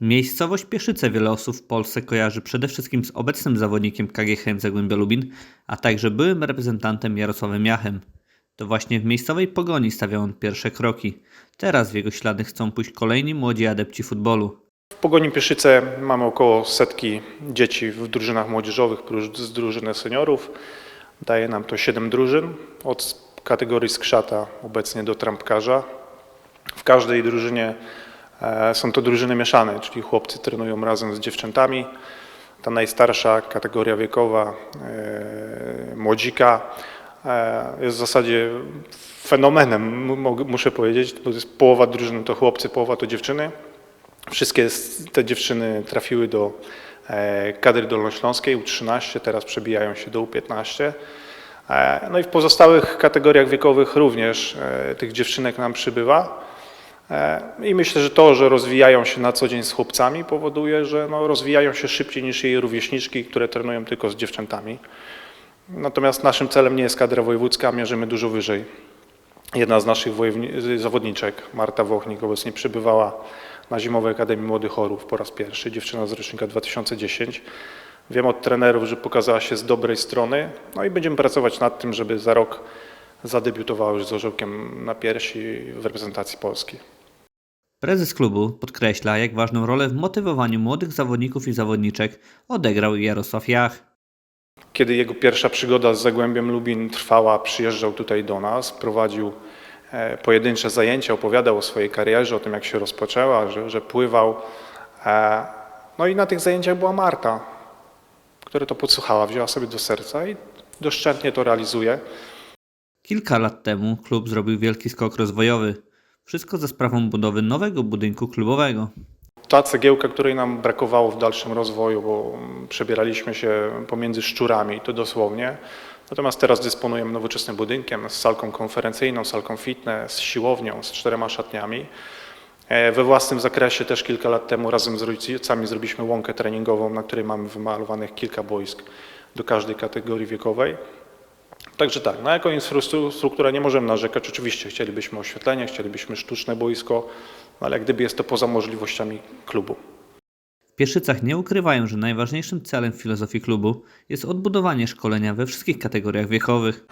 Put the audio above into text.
Miejscowość Pieszyce wiele osób w Polsce kojarzy przede wszystkim z obecnym zawodnikiem KGHM Zagłębia Lubin, a także byłym reprezentantem Jarosławem Jachem. To właśnie w miejscowej Pogoni stawiał on pierwsze kroki. Teraz w jego ślady chcą pójść kolejni młodzi adepci futbolu. W Pogoni Pieszyce mamy około setki dzieci w drużynach młodzieżowych plus z drużyny seniorów. Daje nam to 7 drużyn od kategorii skrzata obecnie do trampkarza. W każdej drużynie są to drużyny mieszane, czyli chłopcy trenują razem z dziewczętami. Ta najstarsza kategoria wiekowa, e, młodzika, e, jest w zasadzie fenomenem, muszę powiedzieć, bo jest połowa drużyny to chłopcy, połowa to dziewczyny. Wszystkie te dziewczyny trafiły do e, kadry dolnośląskiej U13, teraz przebijają się do U15. E, No i w pozostałych kategoriach wiekowych również e, tych dziewczynek nam przybywa. I myślę, że to, że rozwijają się na co dzień z chłopcami powoduje, że no, rozwijają się szybciej niż jej rówieśniczki, które trenują tylko z dziewczętami. Natomiast naszym celem nie jest kadra wojewódzka, mierzymy dużo wyżej. Jedna z naszych zawodniczek, Marta Wochnik, obecnie przybywała na Zimowej Akademii Młodych Chorów po raz pierwszy, dziewczyna z rocznika 2010. Wiem od trenerów, że pokazała się z dobrej strony, no i będziemy pracować nad tym, żeby za rok zadebiutowała już z orzełkiem na piersi w reprezentacji Polski. Prezes klubu podkreśla, jak ważną rolę w motywowaniu młodych zawodników i zawodniczek odegrał Jarosław Jach. Kiedy jego pierwsza przygoda z Zagłębiem Lubin trwała, przyjeżdżał tutaj do nas, prowadził e, pojedyncze zajęcia, opowiadał o swojej karierze, o tym jak się rozpoczęła, że, że pływał. E, No i na tych zajęciach była Marta, która to podsłuchała, wzięła sobie do serca i doszczętnie to realizuje. Kilka lat temu klub zrobił wielki skok rozwojowy. Wszystko za sprawą budowy nowego budynku klubowego. Ta cegiełka, której nam brakowało w dalszym rozwoju, bo przebieraliśmy się pomiędzy szczurami, to dosłownie. Natomiast teraz dysponujemy nowoczesnym budynkiem z salką konferencyjną, salką fitness, z siłownią, z czterema szatniami. E, We własnym zakresie też kilka lat temu razem z rodzicami zrobiliśmy łąkę treningową, na której mamy wymalowanych kilka boisk do każdej kategorii wiekowej. Także tak, na jaką infrastrukturę nie możemy narzekać. Oczywiście chcielibyśmy oświetlenie, chcielibyśmy sztuczne boisko, ale gdyby jest to poza możliwościami klubu. W Pieszycach nie ukrywają, że najważniejszym celem filozofii klubu jest odbudowanie szkolenia we wszystkich kategoriach wiekowych.